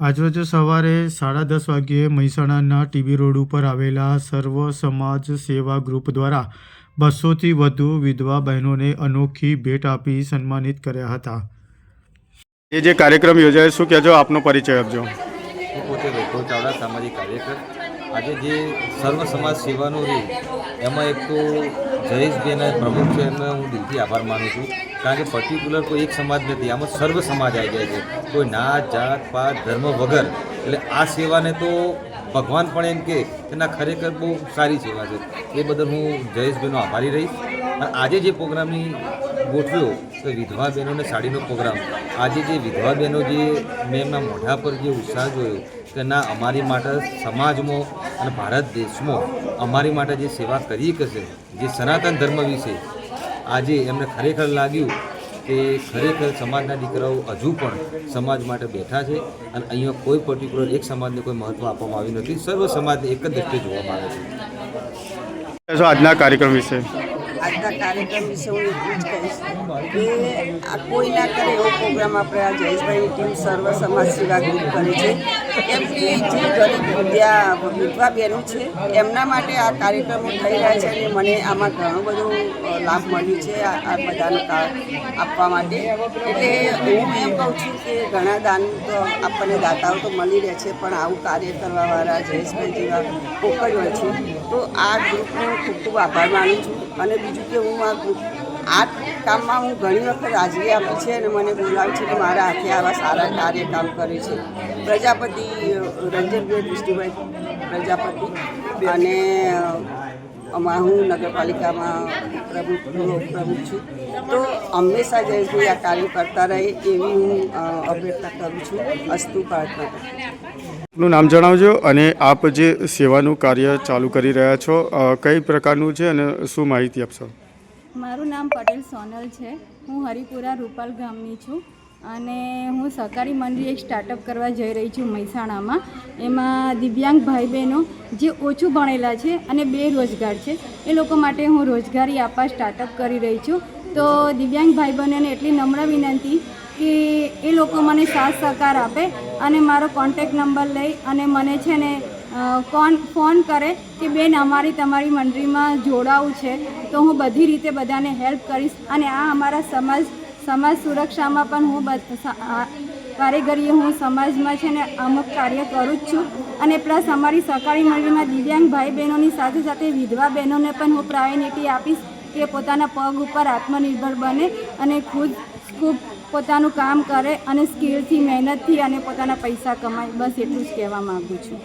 આજરોજ સવારે સાડા દસ વાગ્યે મહેસાણાના ટીબી રોડ ઉપર આવેલા સર્વ સમાજ સેવા ગ્રુપ દ્વારા બસોથી વધુ વિધવા બહેનોને અનોખી ભેટ આપી સન્માનિત કર્યા હતા. એ જે કાર્યક્રમ યોજાયો શું કહેજો? આપનો પરિચય આપજો. હું પોતે વૈભવ ચાવડા સામાજિક કાર્યકર. આજે જે સર્વ સમાજ સેવાનું રહ્યું એમાં એક તો જયેશબેન પ્રમુખ છે એમને હું દિલથી આભાર માનું છું. કારણ કે પર્ટિક્યુલર કોઈ એક સમાજ નથી, આમાં સર્વ સમાજ આવી જાય છે. કોઈ નાત, જાત, પાત, ધર્મ વગર. એટલે આ સેવાને તો ભગવાન પણ એમ કે તેના ખરેખર બહુ સારી સેવા છે. એ બદલ હું જયેશભાઈનો આભારી રહીશ. અને આજે જે પ્રોગ્રામની ગોઠવ્યો તો વિધવા બહેનોને સાડીનો પ્રોગ્રામ. આજે જે વિધવા બહેનો જે મેં એમના મોઢા પર જે ઉત્સાહ જોયો કે ના, અમારી માટે સમાજમાં અને ભારત દેશમાં અમારી માટે જે સેવા કરી કરશે જે સનાતન ધર્મ વિશે આજે એમને ખરેખર લાગ્યું કે ખરેખર સમાજના દીકરાઓ હજુ પણ સમાજ માટે બેઠા છે અને અહીંયા કોઈ પર્ટિક્યુલર એક સમાજને કોઈ મહત્ત્વ આપવામાં આવ્યું નથી. સર્વ સમાજને એક જ દ્રષ્ટિએ જોવામાં આવે છે. આજના કાર્યક્રમ વિશે? આજના કાર્યક્રમ વિશે હું એટલું જ કહીશ કે આ કોઈ ના કરે એવો પ્રોગ્રામ આપણે આ જયેશભાઈની ટીમ સર્વ સમાજ સેવા ગ્રુપ કરે છે. કે જે ગરીબ વિદ્યા વિધવા બહેનો છે, એમના માટે આ કાર્યક્રમો થઈ રહ્યા છે અને મને આમાં ઘણો બધો લાભ મળ્યો છે આ બધાનો આપવા માટે. એટલે હું એમ કહું છું કે ઘણા દાન તો આપણને દાતાઓ તો મળી રહે છે, પણ આવું કાર્ય કરવાવાળા જયેશભાઈ જેવા જ હોય છે, તો આ ગ્રુપનો ખૂબ ખૂબ આભાર માનું છું. અને બીજું કે હું આ ગ્રુપ આ કામમાં હું ઘણી વખત હાજરી આપી છે અને મને બોલાવે છે કે મારા હાથે આવા સારા કાર્ય કામ કરે છે. પ્રજાપતિ રંજનભાઈ વિષ્ણુભાઈ પ્રજાપતિ અને અમા, હું નગરપાલિકામાં પ્રમુખ પ્રમુખ છું. તો હંમેશા જયેશભાઈ આ કાર્ય કરતા રહે એવી હું અભ્યર્થના કરું છું. અસ્તુ આપનું નામ જણાવજો અને આપ જે સેવાનું કાર્ય ચાલુ કરી રહ્યા છો કઈ પ્રકારનું છે અને શું માહિતી આપશો? મારું નામ પટેલ સોનલ છે. હું હરિપુરા રૂપાલ ગામની છું અને હું સહકારી મંડળી એક સ્ટાર્ટઅપ કરવા જઈ રહી છું મહેસાણામાં. એમાં દિવ્યાંગ ભાઈ બહેનો જે ઓછું ભણેલા છે અને બેરોજગાર છે, એ લોકો માટે હું રોજગારી આપવા સ્ટાર્ટઅપ કરી રહી છું. તો દિવ્યાંગ ભાઈ બહેનોને એટલી નમ્ર વિનંતી કે એ લોકો મને સાથ સહકાર આપે અને મારો કોન્ટેક નંબર લઈ અને મને છે ને કોન ફોન કરે કે બેન અમારી તમારી મંડળીમાં જોડાવું છે, તો હું બધી રીતે બધાને હેલ્પ કરીશ અને આ અમારા સમાજ સમાજ સુરક્ષામાં પણ હું કારીગરીએ હું સમાજમાં છે ને અમુક કાર્ય કરું જ છું. અને પ્લસ અમારી સહકારી મંડળીમાં દિવ્યાંગ ભાઈ બહેનોની સાથે સાથે વિધવા બહેનોને પણ હું પ્રાયોરિટી આપીશ કે પોતાના પગ ઉપર આત્મનિર્ભર બને અને ખુદ ખૂબ પોતાનું કામ કરે અને સ્કિલથી, મહેનતથી અને પોતાના પૈસા કમાય. બસ એટલું જ કહેવા માગું છું.